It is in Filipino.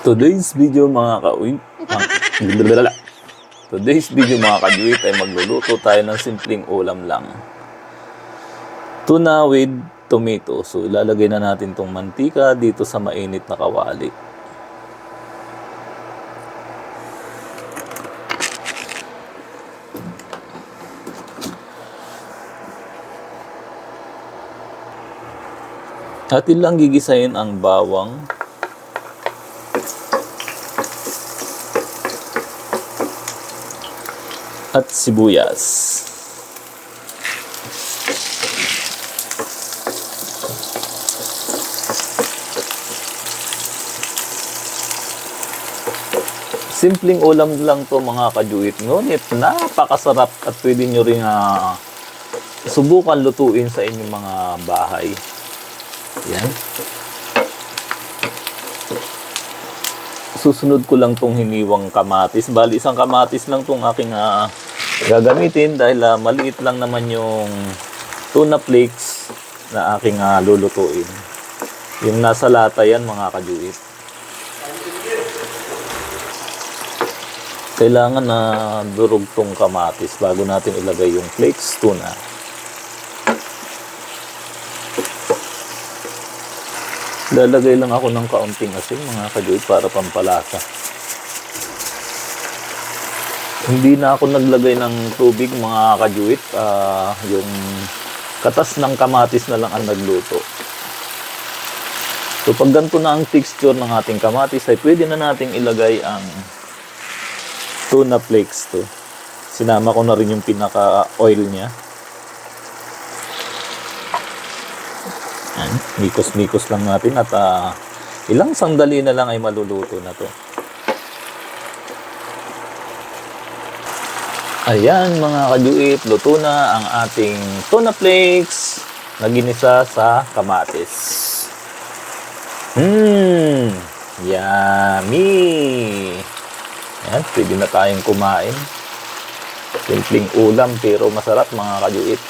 Today's video mga ka-uy, ah, Today's video mga ka-juit ay magluluto tayo ng simpleng ulam lang. Tuna with tomato. So ilalagay na natin tong mantika dito sa mainit na kawali. Atin lang gigisahin ang bawang, at sibuyas. Simpleng ulam lang to mga kajuit. Ngunit napakasarap at pwede nyo rin ah, subukan lutuin sa inyong mga bahay. Yan. Susunod ko lang tong hiniwang kamatis. Bali, isang kamatis lang tong aking ah, gagamitin dahil ah, maliit lang naman yung tuna flakes na aking ah, lulutuin. Yung nasa lata yan, mga kajuit. Kailangan na durog tong kamatis bago natin ilagay yung flakes tuna. Lalagay lang ako ng kaunting asin mga kajoy para pampalasa. Hindi na ako naglagay ng tubig mga kajuit. Ah, yung katas ng kamatis na lang ang nagluto. So pag ganito na ang texture ng ating kamatis ay pwede na nating ilagay ang tuna flakes to. Sinama ko na rin yung pinaka-oil niya. Yan, mikos-mikos lang natin at ah, ilang sandali na lang ay maluluto na to. Ayan mga kajuit, luto na ang ating tuna flakes na ginisa sa kamatis. Mmm, yummy! Yan, pwede na tayong kumain. Simpleng ulam pero masarap mga kajuit.